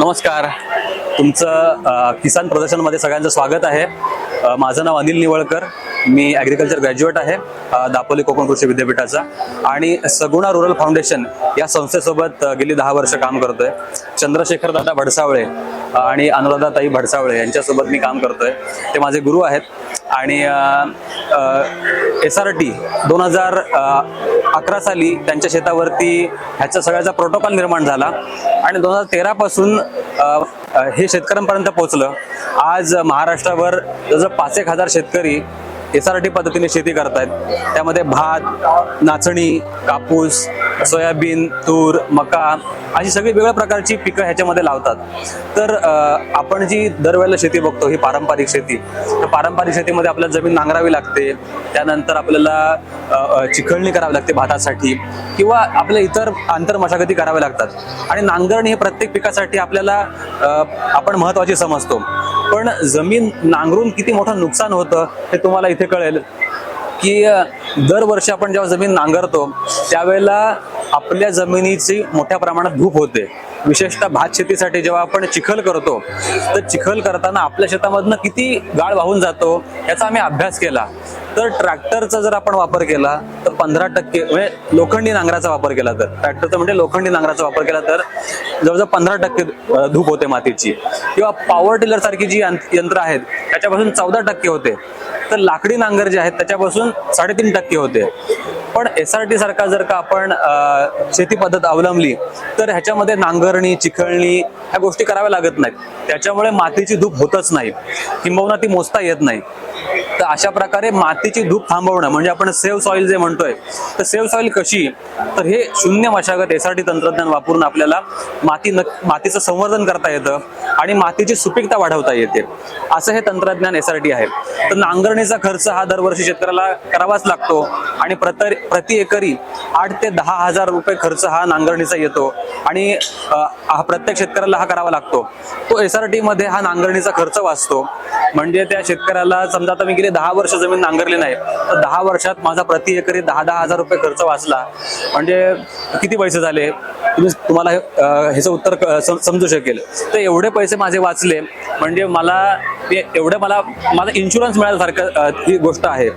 नमस्कार. तुमचं किसान प्रदर्शनमध्ये सगळ्यांचं स्वागत आहे. माझं नाव अनिल निवळकर. मी ॲग्रिकल्चर ग्रॅज्युएट आहे. दापोली कोकण कृषी विद्यापीठाचा. आणि सगुणा रुरल फाउंडेशन या संस्थेसोबत गेली दहा वर्ष काम करतोय. चंद्रशेखर दादा भडसावळे आणि अनुराधाताई भडसावळे यांच्यासोबत मी काम करतोय. ते माझे गुरु आहेत. आणि एस आर टी दोन हजार अकरा साली त्यांच्या शेतावरती ह्याचा सगळ्याचा प्रोटोकॉल निर्माण झाला. आणि दोन हजार तेरापासून हे शेतकऱ्यांपर्यंत पोहोचलं. आज महाराष्ट्रावर जवळजवळ पाच एक हजार शेतकरी एस आर टी पद्धतीने शेती करतायत. त्यामध्ये भात नाचणी कापूस सोयाबीन तूर मका अशी सगळी वेगळ्या प्रकारची पिकं ह्याच्यामध्ये लावतात. तर आपण जी दरवेळेला शेती बघतो ही पारंपरिक शेती. तर पारंपरिक शेतीमध्ये आपल्याला जमीन नांगरावी लागते. त्यानंतर आपल्याला चिखळणी करावी लागते भातासाठी किंवा आपल्या इतर आंतर मशागती कराव्या लागतात. आणि नांगरणी हे प्रत्येक पिकासाठी आपल्याला आपण महत्वाची समजतो. पण जमीन नांगरून किती मोठं नुकसान होतं हे तुम्हाला इथे कळेल की दरवर्षी आपण जेव्हा जमीन नांगरतो त्यावेळेला आपल्या जमिनीची मोठ्या प्रमाणात धूप होते. विशेषतः भात शेतीसाठी जेव्हा आपण चिखल करतो तर चिखल करताना आपल्या शेतामधनं किती गाळ वाहून जातो याचा आम्ही अभ्यास केला. तर ट्रॅक्टरचा जर आपण वापर केला तर पंधरा टक्के म्हणजे लोखंडी नांगराचा वापर केला तर. ट्रॅक्टरचा म्हणजे लोखंडी नांगराचा वापर केला तर जवळजवळ पंधरा टक्के धूप होते मातीची. किंवा पॉवर टिलर सारखी जी यंत्र आहेत त्याच्यापासून चौदा टक्के होते. तर लाकडी नांगर जे आहेत त्याच्यापासून साडेतीन टक्के होते. पण एस आर टी सारखा जर का आपण शेती पद्धत अवलंबली तर ह्याच्यामध्ये नांगरणी चिखळणी ह्या गोष्टी कराव्या लागत नाहीत. त्याच्यामुळे मातीची धूप होतच नाही. किंबहुना ती मोजता येत नाही. तर अशा प्रकारे मातीची धूप थांबवणं म्हणजे आपण सेव्ह सॉइल जे म्हणतोय तर सेव्ह सॉइल कशी? तर हे शून्य मशागत एस आर टी तंत्रज्ञान वापरून आपल्याला माती न मातीचं संवर्धन करता येतं आणि मातीची सुपीकता वाढवता येते. असं हे तंत्रज्ञान एसआरटी आहे. तर नांगरणीचा खर्च हा दरवर्षी शेतकऱ्याला करावाच लागतो आणि प्रत प्रति एकरी आठ ते दहा हजार रुपये खर्च हा नांगरणीचा येतो आणि हा प्रत्येक शेतकऱ्याला हा करावा लागतो. तो एस आर टी मध्ये हा नांगरणीचा खर्च वाचतो. म्हणजे त्या शेतकऱ्याला समजा आता मी गेले दहा वर्ष जमीन नांगरली नाही. तर दहा वर्षात माझा प्रति एकरी दहा दहा हजार रुपये खर्च वाचला. म्हणजे किती पैसे झाले? तुम्ही तुम्हाला हे, ह्याचं उत्तर क- समजू शकेल. तर एवढे पैसे माझे वाचले. म्हणजे मला ते मला माझा इन्शुरन्स मिळाल्यासारखं ही गोष्ट आहे.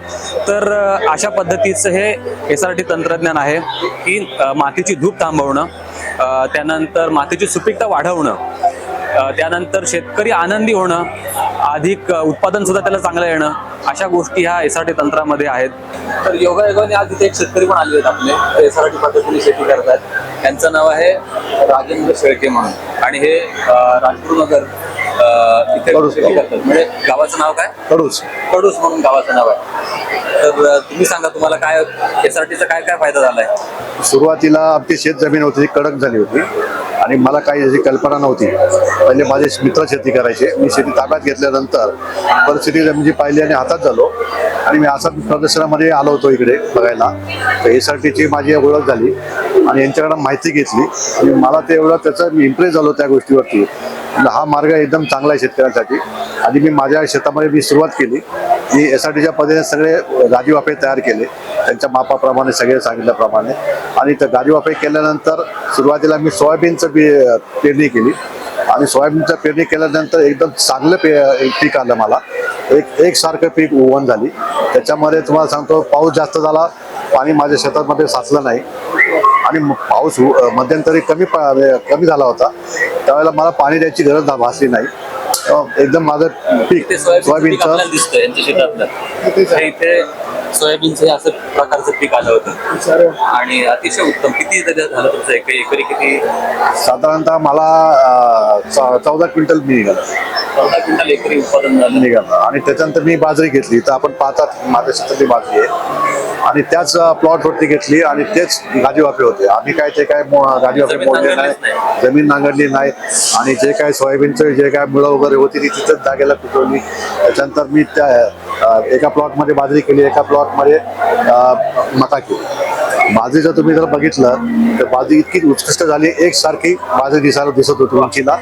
तर अशा पद्धतीचं हे एस आर टी तंत्रज्ञान आहे की मातीची धूप थांबवणं त्यानंतर मातीची सुपीकता वाढवणं. त्यानंतर शेतकरी आनंदी होणं अधिक उत्पादन सुद्धा त्याला चांगलं येणं अशा गोष्टी ह्या एस आर टी तंत्रामध्ये आहेत. तर योगायोगाने आज इथे एक शेतकरी पण आले आहेत आपले. एस आर टी पद्धतीने शेती करतात त्यांचं नाव आहे राजेंद्र शेळके म्हणून. आणि हे अ, इथे शेती करतात. म्हणजे गावाचं नाव काय? कडूच कडूस म्हणून गावाचं नाव आहे. तर तुम्ही सांगा तुम्हाला काय एस आर टीचा काय काय फायदा झालाय? सुरुवातीला आमची शेत जमीन होती ती कडक झाली होती. आणि मला काही याची कल्पना नव्हती. पहिले माझे मित्र शेती करायचे. मी शेती ताब्यात घेतल्यानंतर परिस्थिती म्हणजे पाहिली आणि हातात झालो. आणि मी असा प्रदर्शनामध्ये आलो होतो इकडे बघायला. तर एसआरटीची माझी ओळख झाली आणि यांच्याकडं माहिती घेतली. आणि मला ते एवढं त्याचं मी इम्प्रेस झालो त्या गोष्टीवरती. म्हणजे हा मार्ग एकदम चांगला आहे शेतकऱ्यांसाठी. आणि मी माझ्या शेतामध्ये मी सुरुवात केली. मी एस आर टीच्या पद्धतीने सगळे गादीवाफे तयार केले. त्यांच्या मापाप्रमाणे सगळे सांगितल्याप्रमाणे. आणि त्या गादीवाफे केल्यानंतर सुरुवातीला मी सोयाबीनचं बी पेरणी केली. आणि सोयाबीनचं पेरणी केल्यानंतर एकदम चांगलं पे पीक आलं मला. एक एकसारखं पीक उगवण झाली. त्याच्यामध्ये तुम्हाला सांगतो पाऊस जास्त झाला पाणी माझ्या शेतामध्ये साचलं नाही. आणि पाऊस मध्यंतरी कमी कमी झाला होता. त्यावेळेला मला पाणी द्यायची गरज भासली नाही. एकदम माझं पीक सोयाबीनचं सोयाबीनचं हे असं प्रकारचं पीक आलं होतं. आणि अतिशय उत्तम. किती त्याच्यात झालं तुमचं एक एकरी किती? साधारणतः मला चौदा क्विंटल मी निघालं. चौदा क्विंटल एकरी उत्पादन झालं. निघालं. आणि त्याच्यानंतर मी बाजरी घेतली. तर आपण पाहतात माझ्या शेतातली बाजरी आहे. आणि त्याच प्लॉट वरती घेतली आणि तेच गादी वाफे होते. आम्ही काय ते काय जमीन मोडले नाही. जमीन नांगरली नाही. आणि जे काय सोयाबीनचं जे काय मुळं वगैरे होती ती तिथंच जागेला पिकवली. त्याच्यानंतर मी त्या एका प्लॉटमध्ये बाजरी केली एका प्लॉटमध्ये मका केली. बाजरी तुम्ही जर बघितलं तर बाजरी इतकी उत्कृष्ट झाली एकसारखी बाजरी दिसायला दिसत होती उंचीला.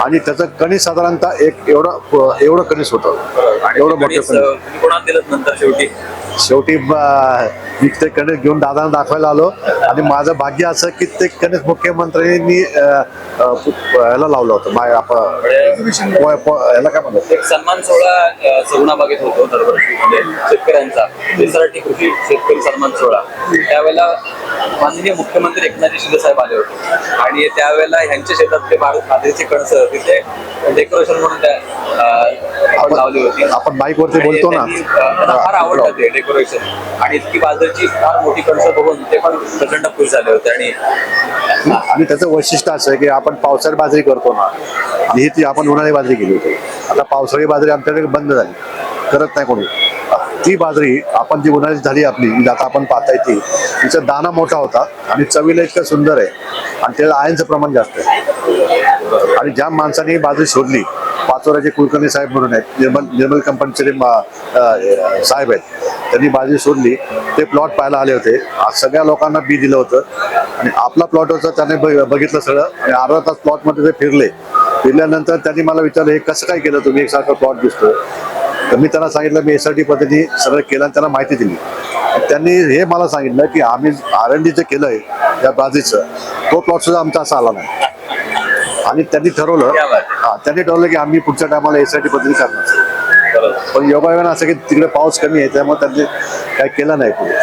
आणि त्याचं कणीस साधारणतः एक एवढं एवढं कणीस होतं. एवढं मोठं कणीस कोणाला दिलं नंतर शेवटी? शेवटी मी ते कणीस घेऊन दादांना दाखवायला आलो. आणि माझं भाग्य असं की ते कणीस मुख्यमंत्र्यांनी ह्याला लावलं होतं. माय आप- पो- पो- ह्याला काय म्हणतात? एक सन्मान सोहळा सगुणा बागेत होतो दरवर्षी म्हणजे शेतकऱ्यांचा. देशासाठी कृषी शेतकरी सन्मान सोहळा. त्यावेळेला माननीय मुख्यमंत्री एकनाथ शिंदे साहेब आले होते. आणि त्यावेळेला ह्यांच्या शेतात ते बार- बाजरीची कणसं तिथे डेकोरेशन म्हणून लावली होती. आपण बाईक वरती बोलतो ना. फार आवडलं ते डेकोरेशन आणि इतकी बाजरीची फार मोठी कणसं बघून ते पण प्रचंड खुश झाले होते. आणि आणि त्याचं वैशिष्ट्य असं आहे की आपण पावसाळी बाजरी करतो ना ही ती आपण उन्हाळी बाजरी केली होती. आता पावसाळी बाजरी आमच्याकडे बंद झाली. करत नाही कोणी. ती बाजरी आपण जी उन्हाळी झाली आपली जी आता आपण पाहताय ती तिचा दाना मोठा होता आणि चवीला इतकं सुंदर आहे. आणि त्याला आयनचं प्रमाण जास्त आहे. आणि ज्या माणसाने बाजू बाजरी शोधली पाचोऱ्याचे कुलकर्णी साहेब म्हणून आहेत निर्मल निर्मल कंपनीचे जे मा- साहेब आहेत त्यांनी बाजरी शोधली ते प्लॉट पाहायला आले होते. आज सगळ्या लोकांना बी दिलं होतं. आणि आपला प्लॉट होता त्याने बघितलं सगळं. आणि अर्धा तास प्लॉटमध्ये ते फिरले. फिरल्यानंतर त्यांनी मला विचारलं हे कसं काय केलं तुम्ही? एकसारखं प्लॉट दिसतो तर मी त्यांना सांगितलं मी एस आर टी पद्धतीने सगळं केलं आणि त्यांना माहिती दिली. त्यांनी हे मला सांगितलं की आम्ही आर एन डीचं केलंय त्या बाजरीचं तो प्लॉट सुद्धा आमचा असा आला नाही. आणि त्यांनी ठरवलं त्यांनी ठरवलं की आम्ही पुढच्या टायमाला एस आर टी पद्धती करणार. पण योगायोगानं असं की तिकडे पाऊस कमी आहे त्यामुळे त्यांनी काही केलं नाही पुढे.